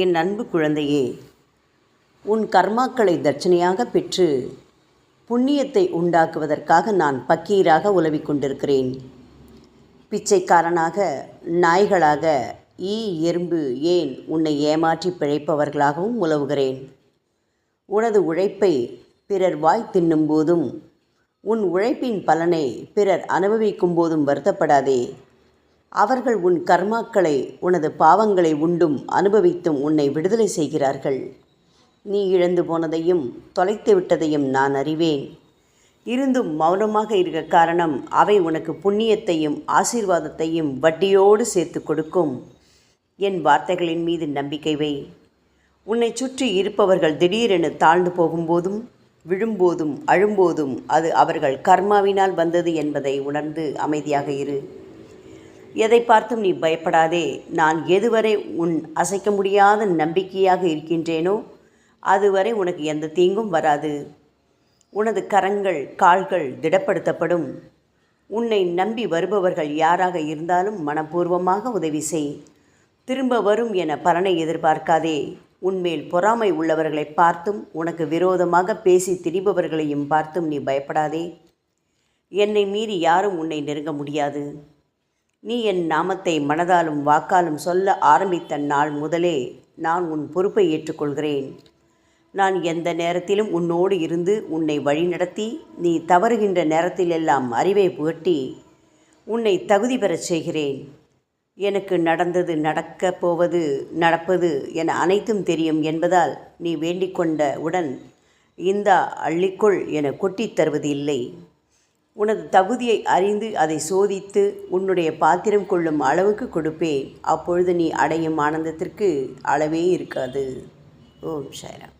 என் அன்பு குழந்தையே உன் கர்மாக்களை தட்சணையாக பெற்று புண்ணியத்தை உண்டாக்குவதற்காக நான் பக்கீராக உலவிக் கொண்டிருக்கிறேன். பிச்சைக்காரனாக நாய்களாக ஈ எறும்பு ஏன் உன்னை ஏமாற்றி பிழைப்பவர்களாகவும் உலவுகிறேன். உனது உழைப்பை பிறர் வாய் தின்னும் போதும் உன் உழைப்பின் பலனை பிறர் அனுபவிக்கும் போதும் வருத்தப்படாதே. அவர்கள் உன் கர்மாக்களை உனது பாவங்களை உண்டும் அனுபவித்தும் உன்னை விடுதலை செய்கிறார்கள். நீ இழந்து போனதையும் தொலைத்து விட்டதையும் நான் அறிவேன். இருந்தும் மௌனமாக இருக்க காரணம் அவை உனக்கு புண்ணியத்தையும் ஆசீர்வாதத்தையும் வட்டியோடு சேர்த்து கொடுக்கும். என் வார்த்தைகளின் மீது நம்பிக்கை வை. உன்னை சுற்றி இருப்பவர்கள் திடீரென தாழ்ந்து போகும்போதும் விழும்போதும் அழும்போதும் அது அவர்கள் கர்மாவினால் வந்தது என்பதை உணர்ந்து அமைதியாக இரு. எதை பார்த்தும் நீ பயப்படாதே. நான் எதுவரை உன் அசைக்க முடியாத நம்பிக்கையாக இருக்கின்றேனோ அதுவரை உனக்கு எந்த தீங்கும் வராது. உனது கரங்கள் கால்கள் திடப்படுத்தப்படும். உன்னை நம்பி வருபவர்கள் யாராக இருந்தாலும் மனப்பூர்வமாக உதவி செய். திரும்ப வரும் என பலனை எதிர்பார்க்காதே. உன்மேல் பொறாமை உள்ளவர்களை பார்த்தும் உனக்கு விரோதமாக பேசி திரிபவர்களையும் பார்த்தும் நீ பயப்படாதே. என்னை மீறி யாரும் உன்னை நெருங்க முடியாது. நீ என் நாமத்தை மனதாலும் வாக்காலும் சொல்ல ஆரம்பித்த நாள் முதலே நான் உன் பொறுப்பை ஏற்றுக்கொள்கிறேன். நான் எந்த நேரத்திலும் உன்னோடு இருந்து உன்னை வழிநடத்தி நீ தவறுகின்ற நேரத்திலெல்லாம் அறிவை புகட்டி உன்னை தகுதி பெறச் செய்கிறேன். எனக்கு நடந்தது நடக்கப் போவது நடப்பது என அனைத்தும் தெரியும் என்பதால் நீ வேண்டிக் கொண்ட உடன் இந்தா அள்ளிக்கொள் என கொட்டித் தருவது இல்லை. உனது தகுதியை அறிந்து அதை சோதித்து உன்னுடைய பாத்திரம் கொள்ளும் அளவுக்கு கொடுப்பேன். அப்பொழுது நீ அடையும் ஆனந்தத்திற்கு அளவே இருக்காது. ஓம் சாய்ராம்.